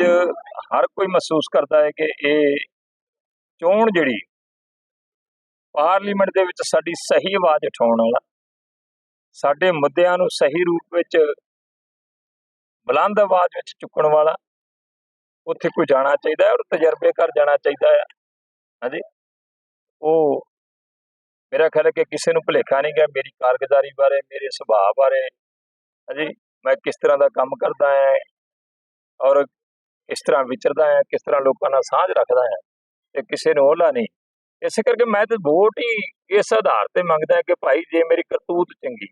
ਅੱਜ ਹਰ ਕੋਈ ਮਹਿਸੂਸ ਕਰਦਾ ਹੈ ਕਿ ਇਹ ਚੋਣ ਜਿਹੜੀ ਪਾਰਲੀਮੈਂਟ ਦੇ ਵਿੱਚ ਸਾਡੀ ਸਹੀ ਆਵਾਜ਼ ਉਠਾਉਣ ਵਾਲਾ, ਸਾਡੇ ਮੁੱਦਿਆਂ ਨੂੰ ਸਹੀ ਰੂਪ ਵਿੱਚ ਬੁਲੰਦ ਆਵਾਜ਼ ਵਿੱਚ ਚੁੱਕਣ ਵਾਲਾ, ਉੱਥੇ ਕੋਈ ਜਾਣਾ ਚਾਹੀਦਾ ਹੈ ਔਰ ਤਜਰਬੇ ਕਰ ਜਾਣਾ ਚਾਹੀਦਾ ਹੈ। ਹਾਂਜੀ। ਉਹ ਮੇਰਾ ਖਿਆਲ ਹੈ ਕਿ ਕਿਸੇ ਨੂੰ ਭੁਲੇਖਾ ਨਹੀਂ ਗਿਆ ਮੇਰੀ ਕਾਰਗੁਜ਼ਾਰੀ ਬਾਰੇ, ਮੇਰੇ ਸੁਭਾਅ ਬਾਰੇ, ਹਾਂਜੀ, ਮੈਂ ਕਿਸ ਤਰ੍ਹਾਂ ਦਾ ਕੰਮ ਕਰਦਾ ਹਾਂ ਔਰ ਕਿਸ ਤਰ੍ਹਾਂ ਵਿਚਰਦਾ ਹੈ, ਕਿਸ ਤਰ੍ਹਾਂ ਲੋਕਾਂ ਨਾਲ ਸਾਂਝ ਰੱਖਦਾ ਹੈ ਤੇ ਕਿਸੇ ਨੂੰ ਉਹਲਾ ਨਹੀਂ। ਇਸੇ ਕਰਕੇ ਮੈਂ ਤੇ ਵੋਟ ਹੀ ਇਸ ਆਧਾਰ ਤੇ ਮੰਗਦਾ ਕਿ ਭਾਈ ਜੇ ਮੇਰੀ ਕਰਤੂਤ ਚੰਗੀ,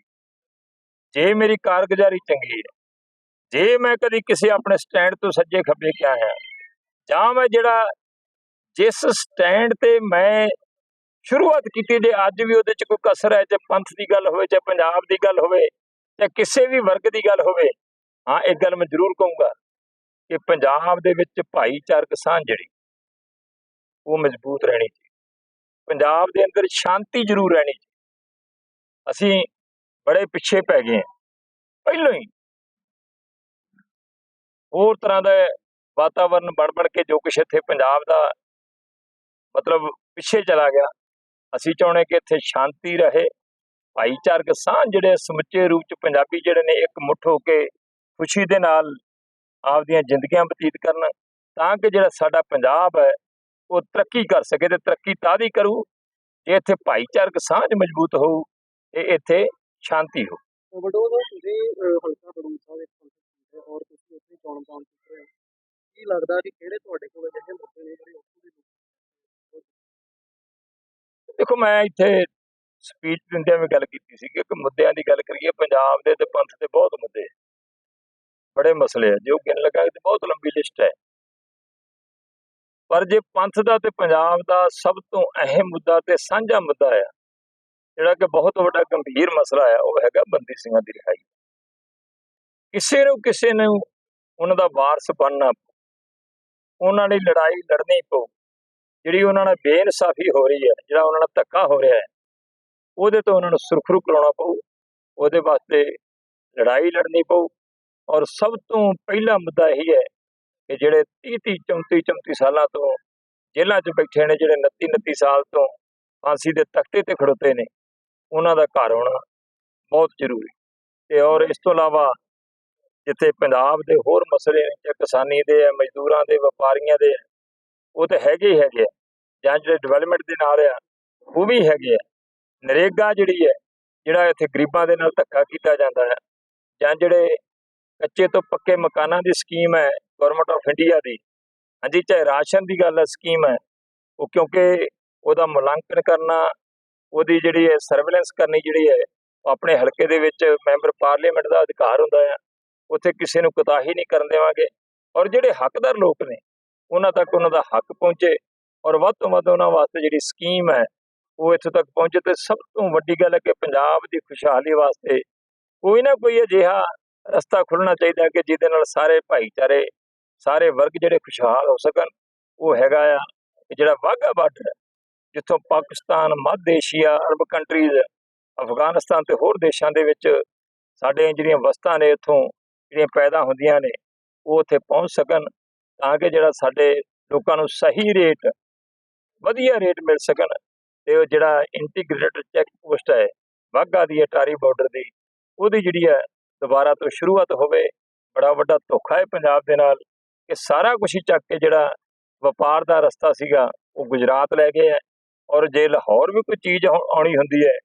ਜੇ ਮੇਰੀ ਕਾਰਗੁਜ਼ਾਰੀ ਚੰਗੀ ਹੈ, ਜੇ ਮੈਂ ਕਦੀ ਕਿਸੇ ਆਪਣੇ ਸਟੈਂਡ ਤੋਂ ਸੱਜੇ ਖੱਬੇ ਕਿਹਾ ਹੈ, ਜਾਂ ਮੈਂ ਜਿਹੜਾ ਜਿਸ ਸਟੈਂਡ ਤੇ ਮੈਂ ਸ਼ੁਰੂਆਤ ਕੀਤੀ ਜੇ ਅੱਜ ਵੀ ਉਹਦੇ ਚ ਕੋਈ ਕਸਰ ਹੈ, ਜੇ ਪੰਥ ਦੀ ਗੱਲ ਹੋਵੇ ਚਾਹੇ ਪੰਜਾਬ ਦੀ ਗੱਲ ਹੋਵੇ, ਜਾਂ ਕਿਸੇ ਵੀ ਵਰਗ ਦੀ ਗੱਲ ਹੋਵੇ, ਹਾਂ ਇੱਕ ਗੱਲ ਮੈਂ ਜ਼ਰੂਰ ਕਹੂੰਗਾ। ਕਿ ਪੰਜਾਬ ਦੇ ਵਿੱਚ ਭਾਈਚਾਰਕ ਸਾਂਝ ਜਿਹੜੀ, ਉਹ ਮਜ਼ਬੂਤ ਰਹਿਣੀ ਚਾਹੀਦੀ। ਪੰਜਾਬ ਦੇ ਅੰਦਰ ਸ਼ਾਂਤੀ ਜ਼ਰੂਰ ਰਹਿਣੀ ਚਾਹੀਦੀ। ਅਸੀਂ ਬੜੇ ਪਿੱਛੇ ਪੈ ਗਏ ਹਾਂ। ਪਹਿਲਾਂ ਹੀ ਹੋਰ ਤਰ੍ਹਾਂ ਦਾ ਵਾਤਾਵਰਨ ਬਣ ਬਣ ਕੇ ਜੋ ਕੁਛ ਇੱਥੇ ਪੰਜਾਬ ਦਾ ਮਤਲਬ ਪਿੱਛੇ ਚਲਾ ਗਿਆ, ਅਸੀਂ ਚਾਹੁੰਦੇ ਕਿ ਇੱਥੇ ਸ਼ਾਂਤੀ ਰਹੇ। ਭਾਈਚਾਰਕ ਸਾਂਝ ਜਿਹੜੇ ਸਮੁੱਚੇ ਰੂਪ ਚ ਪੰਜਾਬੀ ਜਿਹੜੇ ਨੇ, ਇੱਕ ਮੁੱਠ ਹੋ ਕੇ ਖੁਸ਼ੀ ਦੇ ਨਾਲ ਆਪਦੀਆਂ ਜ਼ਿੰਦਗੀਆਂ ਬਤੀਤ ਕਰਨ ਤਾਂ ਕਿ ਜਿਹੜਾ ਸਾਡਾ ਪੰਜਾਬ ਹੈ ਉਹ ਤਰੱਕੀ ਕਰ ਸਕੇ ਤੇ ਤਰੱਕੀ ਤਾਂ ਦੀ ਕਰੂ ਜੇ ਇੱਥੇ ਭਾਈਚਾਰਕ ਸਾਂਝ ਮਜ਼ਬੂਤ ਹੋਊ ਤੇ ਇੱਥੇ ਸ਼ਾਂਤੀ ਹੋ ਵਡੋਲ ਸਾਹਿਬ ਤੁਸੀਂ ਅਹ, ਹਲਕਾ ਖਡੂਰ ਸਾਹਿਬ ਇੱਕ ਸੰਸਦ ਹੈ ਔਰ ਤੁਸੀਂ ਉੱਥੇ ਚੋਣ ਪਾਉਣ ਚੁੱਕ ਰਹੇ ਹੋ। ਕੀ ਲੱਗਦਾ ਕਿ ਕਿਹੜੇ ਤੁਹਾਡੇ ਕੋਲ ਅਜਿਹੇ ਮੁੱਦੇ ਨੇ ਜਿਹੜੇ ਉੱਥੋਂ ਦੇ ਲੋਕ ਦੇਖੋ ਮੈਂ ਇੱਥੇ ਸਪੀਚ ਦਿੰਦਿਆਂ ਵੀ ਗੱਲ ਕੀਤੀ ਸੀ ਕਿ ਮੁੱਦਿਆਂ ਦੀ ਗੱਲ ਕਰੀਏ ਪੰਜਾਬ ਦੇ ਤੇ ਪੰਥ ਦੇ ਬਹੁਤ ਮੁੱਦੇ। ਬੜੇ ਮਸਲੇ ਆ, ਜੋ ਗਿਣ ਲਗਾਏ ਤੇ ਬਹੁਤ ਲੰਬੀ ਲਿਸਟ ਹੈ ਪਰ ਜੇ ਪੰਥ ਦਾ ਤੇ ਪੰਜਾਬ ਦਾ ਸਭ ਤੋਂ ਅਹਿਮ ਮੁੱਦਾ ਤੇ ਸਾਂਝਾ ਮੁੱਦਾ ਆ, ਜਿਹੜਾ ਕਿ ਬਹੁਤ ਵੱਡਾ ਗੰਭੀਰ ਮਸਲਾ ਆ, ਉਹ ਹੈਗਾ ਬੰਦੀ ਸਿੰਘਾਂ ਦੀ ਰਿਹਾਈ ਕਿਸੇ ਨੂੰ ਕਿਸੇ ਨੂੰ ਉਹਨਾਂ ਦਾ ਵਾਰਸ ਬਣਨਾ ਪਊ। ਉਹਨਾਂ ਲਈ ਲੜਾਈ ਲੜਨੀ ਪਊ, ਜਿਹੜੀ ਉਹਨਾਂ ਨਾਲ ਬੇਇਨਸਾਫੀ ਹੋ ਰਹੀ ਹੈ, ਜਿਹੜਾ ਉਹਨਾਂ ਨਾਲ ਧੱਕਾ ਹੋ ਰਿਹਾ ਹੈ, ਉਹਦੇ ਤੋਂ ਉਹਨਾਂ ਨੂੰ ਸੁਰਖਰੂ ਕਰਾਉਣਾ ਪਊ, ਉਹਦੇ ਵਾਸਤੇ ਲੜਾਈ ਲੜਨੀ ਪਊ ਔਰ ਸਭ ਤੋਂ ਪਹਿਲਾ ਮੁੱਦਾ ਇਹੀ ਹੈ ਕਿ ਜਿਹੜੇ 30 30 34 34 ਸਾਲਾਂ ਤੋਂ ਜੇਲ੍ਹਾਂ 'ਚ ਬੈਠੇ ਨੇ ਜਿਹੜੇ 29 29 ਸਾਲ ਤੋਂ ਫਾਂਸੀ ਦੇ ਤਖਤੇ ਤੇ ਖੜੋਤੇ ਨੇ ਉਹਨਾਂ ਦਾ ਘਰ ਹੋਣਾ ਬਹੁਤ ਜ਼ਰੂਰੀ ਤੇ ਔਰ ਇਸ ਤੋਂ ਇਲਾਵਾ ਜਿੱਥੇ ਪੰਜਾਬ ਦੇ ਹੋਰ ਮਸਲੇ ਨੇ ਜਾਂ ਕਿਸਾਨੀ ਦੇ ਆ ਮਜ਼ਦੂਰਾਂ ਦੇ ਵਪਾਰੀਆਂ ਦੇ ਆ, ਉਹ ਤਾਂ ਹੈਗੇ ਹੀ ਹੈਗੇ ਆ ਜਾਂ ਜਿਹੜੇ ਡਿਵੈਲਪਮੈਂਟ ਦੇ ਨਾਲ ਆ ਉਹ ਵੀ ਹੈਗੇ ਆ। ਨਰੇਗਾ ਜਿਹੜੀ ਹੈ ਜਿਹੜਾ ਇੱਥੇ ਗਰੀਬਾਂ ਦੇ ਨਾਲ ਧੱਕਾ ਕੀਤਾ ਜਾਂਦਾ ਹੈ ਜਾਂ ਜਿਹੜੇ ਕੱਚੇ ਤੋਂ ਪੱਕੇ ਮਕਾਨਾਂ ਦੀ ਸਕੀਮ ਹੈ ਗਵਰਨਮੈਂਟ ਆਫ ਇੰਡੀਆ ਦੀ। ਹਾਂਜੀ, ਚਾਹੇ ਰਾਸ਼ਨ ਦੀ ਗੱਲ ਹੈ ਸਕੀਮ ਹੈ। ਉਹ ਕਿਉਂਕਿ ਉਹਦਾ ਮੁਲਾਂਕਣ ਕਰਨਾ, ਉਹਦੀ ਜਿਹੜੀ ਹੈ ਸਰਵੇਲੈਂਸ ਕਰਨੀ ਜਿਹੜੀ ਹੈ, ਉਹ ਆਪਣੇ ਹਲਕੇ ਦੇ ਵਿੱਚ ਮੈਂਬਰ ਪਾਰਲੀਮੈਂਟ ਦਾ ਅਧਿਕਾਰ ਹੁੰਦਾ ਹੈ ਉੱਥੇ ਕਿਸੇ ਨੂੰ ਕੁਤਾਹੀ ਨਹੀਂ ਕਰਨ ਦੇਵਾਂਗੇ। ਔਰ ਜਿਹੜੇ ਹੱਕਦਾਰ ਲੋਕ ਨੇ, ਉਹਨਾਂ ਤੱਕ ਉਹਨਾਂ ਦਾ ਹੱਕ ਪਹੁੰਚੇ। ਔਰ ਵੱਧ ਤੋਂ ਵੱਧ ਉਹਨਾਂ ਵਾਸਤੇ ਜਿਹੜੀ ਸਕੀਮ ਹੈ, ਉਹ ਇੱਥੇ ਤੱਕ ਪਹੁੰਚੇ। ਤੇ ਸਭ ਤੋਂ ਵੱਡੀ ਗੱਲ ਹੈ ਕਿ ਪੰਜਾਬ ਦੀ ਖੁਸ਼ਹਾਲੀ ਵਾਸਤੇ ਕੋਈ ਨਾ ਕੋਈ ਅਜਿਹਾ ਰਸਤਾ ਖੁੱਲਣਾ ਚਾਹੀਦਾ ਕਿ ਜਿਹਦੇ ਨਾਲ ਸਾਰੇ ਭਾਈਚਾਰੇ, ਸਾਰੇ ਵਰਗ ਜਿਹੜੇ ਖੁਸ਼ਹਾਲ ਹੋ ਸਕਣ, ਉਹ ਹੈਗਾ ਆ ਜਿਹੜਾ ਵਾਹਗਾ ਬਾਰਡਰ ਜਿੱਥੋਂ ਪਾਕਿਸਤਾਨ, ਮੱਧ ਏਸ਼ੀਆ, ਅਰਬ ਕੰਟਰੀਜ਼ ਅਫਗਾਨਿਸਤਾਨ ਤੇ ਹੋਰ ਦੇਸ਼ਾਂ ਦੇ ਵਿੱਚ ਸਾਡੇ ਜਿਹੜੀਆਂ ਵਸਤਾਂ ਨੇ ਇੱਥੋਂ ਜਿਹੜੀਆਂ ਪੈਦਾ ਹੁੰਦੀਆਂ ਨੇ, ਉਹ ਉੱਥੇ ਪਹੁੰਚ ਸਕਣ ਤਾਂ ਕਿ ਜਿਹੜਾ ਸਾਡੇ ਲੋਕਾਂ ਨੂੰ ਸਹੀ ਰੇਟ ਵਧੀਆ ਰੇਟ ਮਿਲ ਸਕਣ ਤੇ ਉਹ ਜਿਹੜਾ ਇੰਟੀਗ੍ਰੇਟਡ ਚੈੱਕ ਪੋਸਟ ਹੈ, ਵਾਹਗਾ ਦੀ ਅਟਾਰੀ ਬਾਰਡਰ ਦੀ, ਉਹਦੀ ਜਿਹੜੀ ਹੈ ਦੁਬਾਰਾ ਤੋਂ ਸ਼ੁਰੂਆਤ ਹੋਵੇ, ਬੜਾ ਵੱਡਾ ਧੋਖਾ ਹੈ ਪੰਜਾਬ ਦੇ ਨਾਲ ਕਿ ਸਾਰਾ ਕੁਝ ਹੀ ਚੱਕ ਕੇ ਜਿਹੜਾ ਵਪਾਰ ਦਾ ਰਸਤਾ ਸੀਗਾ, ਉਹ ਗੁਜਰਾਤ ਲੈ ਗਏ ਹੈ ਔਰ ਜੇ ਲਾਹੌਰ ਵੀ ਕੋਈ ਚੀਜ਼ ਆਉਣੀ ਹੁੰਦੀ ਹੈ,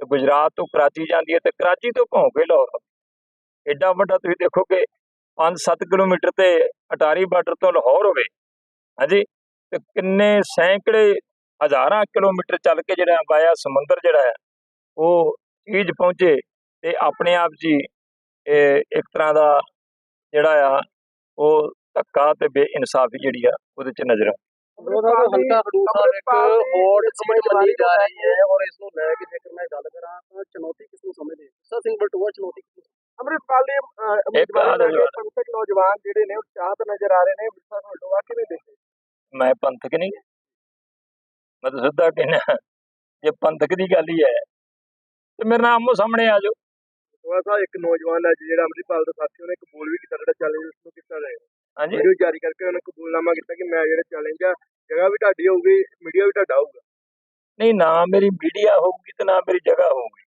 ਤੇ ਗੁਜਰਾਤ ਤੋਂ ਕਰਾਚੀ ਜਾਂਦੀ ਹੈ ਤੇ ਕਰਾਚੀ ਤੋਂ ਭੌਂ ਕੇ ਲਾਹੌਰ ਆਉਂਦੀ ਐਡਾ ਵੱਡਾ ਤੁਸੀਂ ਦੇਖੋ ਕਿ 5-7 ਕਿਲੋਮੀਟਰ ਤੇ ਅਟਾਰੀ ਬਾਰਡਰ ਤੋਂ ਲਾਹੌਰ ਹੋਵੇ, ਹਾਂਜੀ, ਤੇ ਕਿੰਨੇ ਸੈਂਕੜੇ ਹਜ਼ਾਰਾਂ ਕਿਲੋਮੀਟਰ ਚੱਲ ਕੇ ਜਿਹੜਾ ਵਾਇਆ ਸਮੁੰਦਰ ਜਿਹੜਾ ਹੈ, ਉਹ ਚੀਜ਼ ਪਹੁੰਚੇ ਤੇ ਆਪਣੇ ਆਪ ਜੀ ਇਹ ਇੱਕ ਤਰ੍ਹਾਂ ਦਾ ਜਿਹੜਾ ਆ ਉਹ ਧੱਕਾ ਤੇ ਬੇਇਨਸਾਫੀ ਜਿਹੜੀ ਆ ਉਹਦੇ ਚ ਨਜ਼ਰ ਆਉਂਦੀ ਵਡੋਲ ਸਾਹਿਬ ਹਲਕਾ ਖਡੂਰ ਸਾਹਿਬ ਇੱਕ ਹੋਟ ਸੀਟ ਮੰਨੀ ਜਾ ਰਹੀ ਹੈ ਔਰ ਇਸ ਨੂੰ ਲੈ ਕੇ ਜੇਕਰ ਮੈਂ ਗੱਲ ਕਰਾਂ ਤਾਂ ਚੁਣੌਤੀ ਕਿਸ ਨੂੰ ਸਮਝਦੇ ਸਰ ਸਿੰਘ ਬਲਟੋਆ ਚੁਣੌਤੀ ਕਿਸ ਨੂੰ ਅੰਮ੍ਰਿਤਪਾਲ ਦੇ ਉਮੀਦਵਾਰ ਗੱਲ ਹੋਰ। ਪੰਥਕ ਨੌਜਵਾਨ ਜਿਹੜੇ ਨੇ ਉਤਸ਼ਾਹਤ ਨਜ਼ਰ ਆ ਰਹੇ ਨੇ ਅੰਮ੍ਰਿਤਸਰ ਹਲਟੋਆ ਕਿਵੇਂ ਦੇਖਦੇ ਮੈਂ ਪੰਥਕ ਨਹੀਂ। ਮੈਂ ਤਾਂ ਸਿੱਧਾ ਕਹਿਣਾ ਜੇ ਪੰਥਕ ਦੀ ਗੱਲ ਹੀ ਹੈ ਤੇ ਮੇਰੇ ਨਾਲ ਆਮੋ ਸਾਹਮਣੇ ਆ ਜਾਓ। ਬਲਟੋਆ ਸਾਹਿਬ ਇੱਕ ਨੌਜਵਾਨ ਹੈ ਜਿਹੜਾ ਅੰਮ੍ਰਿਤਪਾਲ ਦਾ ਸਾਥੀ ਉਹਨੇ ਇੱਕ ਬੋਲ ਵੀ ਕੀਤਾ ਜਿਹੜਾ ਚੈਲੰਜ ਉਸ ਨੂੰ ਕੀਤਾ ਜਾਏਗਾ ਹਾਂਜੀ। ਵੀਡੀਓ ਜਾਰੀ ਕਰਕੇ ਉਹਨੇ ਕਬੂਲਨਾਮਾ ਕੀਤਾ ਕਿ ਮੈਂ ਜਿਹੜਾ ਚੈਲੰਜ ਆ ਜਗ੍ਹਾ ਵੀ ਤੁਹਾਡੀ ਹੋਊਗੀ ਮੀਡੀਆ ਵੀ ਤੁਹਾਡਾ ਹੋਊਗਾ। ਨਹੀਂ ਨਾ ਮੇਰੀ ਮੀਡੀਆ ਹੋਊਗੀ ਤੇ ਨਾ ਮੇਰੀ ਜਗ੍ਹਾ ਹੋਊਗੀ।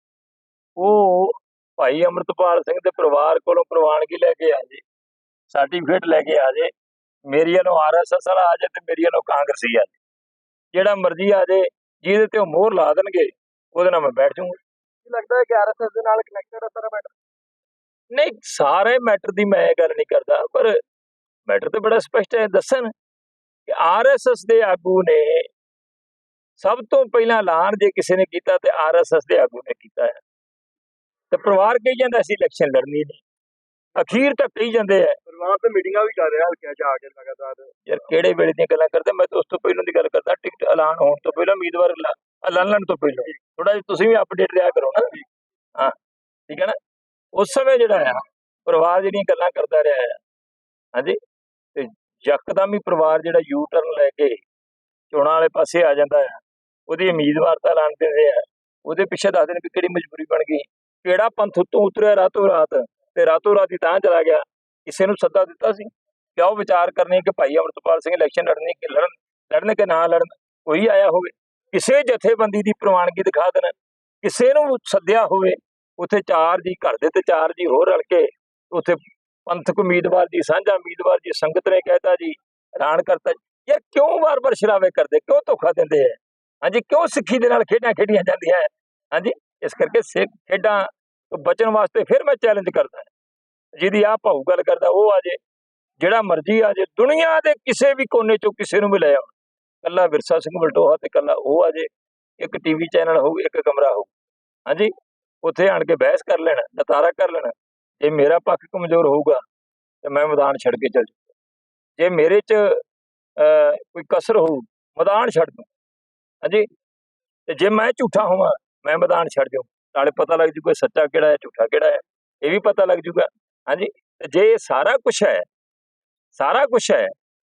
ਉਹ ਭਾਈ ਅਮਰਤਪਾਲ ਸਿੰਘ ਦੇ ਪਰਿਵਾਰ ਕੋਲੋਂ ਪ੍ਰਵਾਨਗੀ ਲੈ ਕੇ ਆ ਜੇ ਸਰਟੀਫਿਕੇਟ ਲੈ ਕੇ ਆ ਜੇ ਮੇਰੀ ਵੱਲੋਂ ਆਰਐਸਐਸ ਵਾਲਾ ਆ ਜੇ ਤੇ ਮੇਰੀ ਵੱਲੋਂ ਕਾਂਗਰਸੀ ਆ ਜੇ। ਜਿਹੜਾ ਮਰਜ਼ੀ ਆ ਜੇ ਜਿਹਦੇ ਤੇ ਉਹ ਮੋਹਰ ਲਾ ਦੇਣਗੇ ਉਹਦੇ ਨਾਲ ਮੈਂ ਬੈਠ ਜਾਊਂਗਾ। ਕੀ ਲੱਗਦਾ ਹੈ ਕਿ ਆਰਐਸਐਸ ਦੇ ਨਾਲ ਕਨੈਕਟਡ ਹੈ ਸਾਰਾ ਮੈਟਰ ਨਹੀਂ ਸਾਰੇ ਮੈਟਰ ਦੀ ਮੈਂ ਗੱਲ ਨਹੀਂ ਕਰਦਾ ਪਰ ਮੈਟਰ ਤੇ ਬੜਾ ਸਪਸ਼ਟ ਹੈ ਦੱਸਣ ਕਿ ਆਰਐਸਐਸ ਦੇ ਆਗੂ ਨੇ ਸਭ ਤੋਂ ਪਹਿਲਾਂ ਐਲਾਨ ਜੇ ਕਿਸੇ ਨੇ ਕੀਤਾ ਤੇ ਆਰਐਸਐਸ ਦੇ ਆਗੂ ਨੇ ਕੀਤਾ ਹੈ। ਤੇ ਪਰਿਵਾਰ ਕਹੀ ਜਾਂਦਾ ਅਸੀਂ ਇਲੈਕਸ਼ਨ ਲੜਨੀ ਨਹੀਂ। ਅਖੀਰ ਤੱਕ ਕਹੀ ਜਾਂਦੇ ਆ। ਪਰਿਵਾਰ ਤੇ ਮੀਟਿੰਗਾਂ ਵੀ ਕਰ ਰਿਹਾ ਹਲਕਿਆਂ 'ਚ ਆ ਕੇ ਲਗਾਤਾਰ। ਯਾਰ ਕਿਹੜੇ ਵੇਲੇ ਦੀਆਂ ਗੱਲਾਂ ਕਰਦੇ ਮੈਂ ਤਾਂ ਉਸ ਤੋਂ ਪਹਿਲਾਂ ਦੀ ਗੱਲ ਕਰਦਾ ਟਿਕਟ ਐਲਾਨ ਹੋਣ ਤੋਂ ਪਹਿਲਾਂ ਉਮੀਦਵਾਰ ਐਲਾ- ਐਲਾਨਣ ਤੋਂ ਪਹਿਲਾਂ। ਥੋੜਾ ਜਿਹਾ ਤੁਸੀਂ ਵੀ ਅਪਡੇਟ ਰਿਹਾ ਕਰੋ ਨਾ। ਹਾਂ, ਠੀਕ ਹੈ ਨਾ? ਉਸ ਸਮੇਂ ਜਿਹੜਾ ਆ, ਪਰਿਵਾਰ ਜਿਹੜੀਆਂ ਗੱਲਾਂ ਕਰਦਾ ਰਿਹਾ ਆ, ਹਾਂਜੀ? ਤੇ ਯਕਦਮ ਹੀ ਪਰਿਵਾਰ ਜਿਹੜਾ ਯੂ ਟਰਨ ਲੈ ਕੇ ਚੋਣਾਂ ਵਾਲੇ ਪਾਸੇ ਆ ਜਾਂਦਾ ਹੈ ਉਹਦੀ ਉਮੀਦਵਾਰਤਾ ਐਲਾਨ ਦਿੰਦੇ ਆ। ਉਹਦੇ ਪਿੱਛੇ ਦੱਸਦੇ ਨੇ ਵੀ ਕਿਹੜੀ ਮਜਬੂਰੀ ਬਣ ਗਈ। ਕਿਹੜਾ ਪੰਥ ਉੱਤੋਂ ਉਤਰਿਆ ਰਾਤੋਂ ਰਾਤ ਤੇ ਰਾਤੋਂ ਰਾਤ ਹੀ ਤਾਂ ਚਲਾ ਗਿਆ। ਕਿਸੇ ਨੂੰ ਸੱਦਾ ਦਿੱਤਾ ਸੀ? ਕਿ ਆਓ ਵਿਚਾਰ ਕਰਨੀ ਕਿ ਭਾਈ ਅਮਰਤਪਾਲ ਸਿੰਘ ਇਲੈਕਸ਼ਨ ਲੜਨੀ ਕਿ ਲੜਨ ਲੜਨ ਕਿ ਨਾ ਲੜਨ? ਕੋਈ ਆਇਆ ਹੋਵੇ। ਕਿਸੇ ਜਥੇਬੰਦੀ ਦੀ ਪ੍ਰਵਾਨਗੀ ਦਿਖਾ ਦੇਣ, ਕਿਸੇ ਨੂੰ ਸੱਦਿਆ ਹੋਵੇ, ਉੱਥੇ ਚਾਰ ਜੀ ਘਰ ਦੇ ਤੇ ਚਾਰ ਜੀ ਹੋਰ ਰਲ ਕੇ ਉੱਥੇ ਪੰਥਕ ਉਮੀਦਵਾਰ ਜੀ, ਸਾਂਝਾ ਉਮੀਦਵਾਰ ਜੀ, ਸੰਗਤ ਨੇ ਕਹਿਤਾ ਜੀ, ਐਲਾਨ ਕਰਤਾ ਜੀ। ਯਾਰ ਕਿਉਂ ਵਾਰ-ਵਾਰ ਸ਼ਰਾਵੇ ਕਰਦੇ, ਕਿਉਂ ਧੋਖਾ ਦਿੰਦੇ ਹੈ ਹਾਂਜੀ, ਕਿਉਂ ਸਿੱਖੀ ਦੇ ਨਾਲ ਖੇਡਾਂ ਖੇਡੀਆਂ ਜਾਂਦੀਆਂ ਹੈ ਹਾਂਜੀ, ਇਸ ਕਰਕੇ ਸਿੱਖ ਖੇਡਾਂ ਤੋਂ ਬਚਣ ਵਾਸਤੇ ਫਿਰ ਮੈਂ ਚੈਲੰਜ ਕਰਦਾ ਜਿਹਦੀ ਆ ਭਾਊ ਗੱਲ ਕਰਦਾ, ਉਹ ਆ ਜੇ, ਜਿਹੜਾ ਮਰਜ਼ੀ ਆ ਜੇ, ਦੁਨੀਆ ਦੇ ਕਿਸੇ ਵੀ ਕੋਨੇ ਚੋਂ ਕਿਸੇ ਨੂੰ ਵੀ ਲੈ ਆਉਣ ਕੱਲਾ ਵਿਰਸਾ ਸਿੰਘ ਬਲਟੋਹਾ ਤੇ ਕੱਲਾ ਉਹ ਆ ਜੇ, ਇੱਕ ਟੀਵੀ ਚੈਨਲ ਹੋਊ, ਇੱਕ ਕਮਰਾ ਹੋਊ। ਹਾਂਜੀ, ਉੱਥੇ ਆਣ ਕੇ ਬਹਿਸ ਕਰ ਲੈਣਾ, ਨਤਾਰਾ ਕਰ ਲੈਣਾ। ਜੇ ਮੇਰਾ ਪੱਖ ਕਮਜ਼ੋਰ ਹੋਊਗਾ, ਤੇ ਮੈਂ ਮੈਦਾਨ ਛੱਡ ਕੇ ਚੱਲ ਜਾਊਂਗਾ। ਜੇ ਮੇਰੇ 'ਚ ਕੋਈ ਕਸਰ ਹੋਊ, ਮੈਦਾਨ ਛੱਡ ਦੂੰ। ਹਾਂਜੀ, ਤੇ ਜੇ ਮੈਂ ਝੂਠਾ ਹੋਵਾਂ, ਮੈਂ ਮੈਦਾਨ ਛੱਡ ਜਾਊਂ। ਨਾਲੇ ਪਤਾ ਲੱਗ ਜੂਗਾ ਸੱਚਾ ਕਿਹੜਾ ਹੈ, ਝੂਠਾ ਕਿਹੜਾ ਹੈ, ਇਹ ਵੀ ਪਤਾ ਲੱਗ ਜੂਗਾ। ਹਾਂਜੀ, ਤੇ ਜੇ ਸਾਰਾ ਕੁਝ ਹੈ, ਸਾਰਾ ਕੁਝ ਹੈ,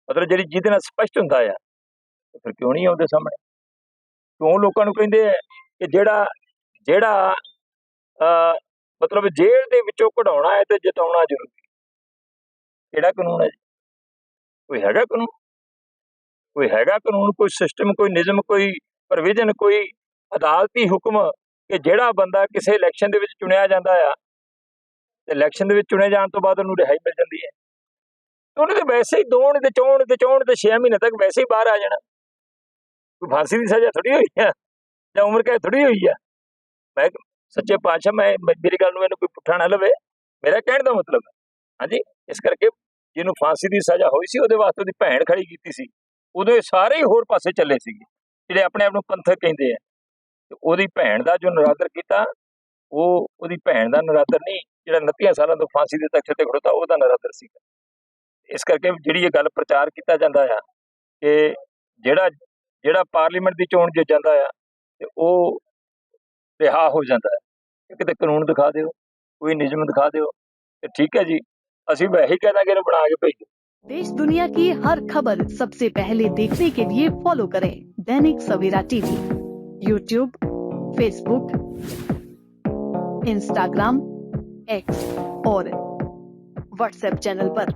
ਮਤਲਬ ਜਿਹੜੀ ਜਿਹਦੇ ਨਾਲ ਸਪਸ਼ਟ ਹੁੰਦਾ ਆ ਤੇ ਫਿਰ ਕਿਉਂ ਨਹੀਂ ਆਉਂਦੇ ਸਾਹਮਣੇ? ਕਿਉਂ ਲੋਕਾਂ ਨੂੰ ਕਹਿੰਦੇ ਆ ਕਿ ਜਿਹੜਾ ਜਿਹੜਾ ਮਤਲਬ ਜੇਲ੍ਹ ਦੇ ਵਿੱਚੋਂ ਕਢਾਉਣਾ ਹੈ ਤੇ ਜਿਤਾਉਣਾ ਜ਼ਰੂਰੀ ਕਿਹੜਾ ਕਾਨੂੰਨ ਹੈ ਕੋਈ ਹੈਗਾ ਕਾਨੂੰਨ? ਕੋਈ ਹੈਗਾ ਕਾਨੂੰਨ, ਕੋਈ ਸਿਸਟਮ ਕੋਈ ਨਿਯਮ, ਕੋਈ ਪ੍ਰੋਵੀਜ਼ਨ ਕੋਈ ਅਦਾਲਤੀ ਹੁਕਮ ਕਿ ਜਿਹੜਾ ਬੰਦਾ ਕਿਸੇ ਇਲੈਕਸ਼ਨ ਦੇ ਵਿੱਚ ਚੁਣਿਆ ਜਾਂਦਾ ਆ ਤੇ ਇਲੈਕਸ਼ਨ ਦੇ ਵਿੱਚ ਚੁਣੇ ਜਾਣ ਤੋਂ ਬਾਅਦ ਉਹਨੂੰ ਰਿਹਾਈ ਮਿਲ ਜਾਂਦੀ ਹੈ। ਤੇ ਉਹਨੇ ਤੇ ਵੈਸੇ ਹੀ ਦੋਣ ਤੇ ਚੋਣ ਤੇ ਚੋਣ ਤੇ 6 ਮਹੀਨੇ ਤੱਕ ਵੈਸੇ ਹੀ ਬਾਹਰ ਆ ਜਾਣਾ। ਕੋਈ ਫਾਂਸੀ ਦੀ ਸਜ਼ਾ ਥੋੜੀ ਹੋਈ ਆ? ਜਾਂ ਉਮਰ ਕੈਦ ਥੋੜੀ ਹੋਈ ਆ? ਮੈਂ ਸੱਚੇ ਪਾਤਸ਼ਾਹ, ਮੈਂ ਮੇਰੀ ਗੱਲ ਨੂੰ ਇਹਨੂੰ ਕੋਈ ਪੁੱਠਾ ਨਾ ਲਵੇ। ਮੇਰਾ ਕਹਿਣ ਦਾ ਮਤਲਬ ਹੈ, ਹਾਂਜੀ? ਇਸ ਕਰਕੇ ਜਿਹਨੂੰ ਫਾਂਸੀ ਦੀ ਸਜ਼ਾ ਹੋਈ ਸੀ, ਉਹਦੇ ਵਾਸਤੇ ਉਹਦੀ ਭੈਣ ਖੜੀ ਕੀਤੀ ਸੀ। ਉਦੋਂ ਇਹ ਸਾਰੇ ਹੀ ਹੋਰ ਪਾਸੇ ਚੱਲੇ ਸੀਗੇ, ਜਿਹੜੇ ਆਪਣੇ ਆਪ ਨੂੰ ਪੰਥਕ ਕਹਿੰਦੇ ਆ। ਤੇ ਉਹਦੀ ਭੈਣ ਦਾ ਜੋ ਨਰਾਦਰ ਕੀਤਾ, ਉਹ, ਉਹਦੀ ਭੈਣ ਦਾ ਨਰਾਦਰ ਨਹੀਂ, ਜਿਹੜਾ 29 ਸਾਲਾਂ ਤੋਂ ਫਾਂਸੀ ਦੇ ਤਖਤ ਤੇ ਖੜੋਤਾ, ਉਹਦਾ ਨਰਾਦਰ ਸੀਗਾ। ਇਸ ਕਰਕੇ ਜਿਹੜੀ ਇਹ ਗੱਲ ਪ੍ਰਚਾਰ ਕੀਤਾ ਜਾਂਦਾ ਆ ਕਿ ਜਿਹੜਾ ਜਿਹੜਾ ਪਾਰਲੀਮੈਂਟ ਦੀ ਚੋਣ ਜਿੱਤ ਜਾਂਦਾ ਆ ਤੇ ਉਹ ਰਿਹਾ ਹੋ ਜਾਂਦਾ ਹੈ ਇਹ ਕਿਤੇ ਕਾਨੂੰਨ ਦਿਖਾ ਦਿਓ ਕੋਈ ਨਿਯਮ ਦਿਖਾ ਦਿਓ ਤੇ ਠੀਕ ਹੈ ਜੀ ਅਸੀਂ ਵੈਸੇ ਹੀ ਕਹਿੰਦਾ ਕਿ ਇਹਨੂੰ ਬਣਾ ਕੇ ਭੇਜੋ देश दुनिया की हर खबर सबसे पहले देखने के लिए फॉलो करें Dainik Savera TV YouTube Facebook Instagram X और व्हाट्सएप चैनल पर।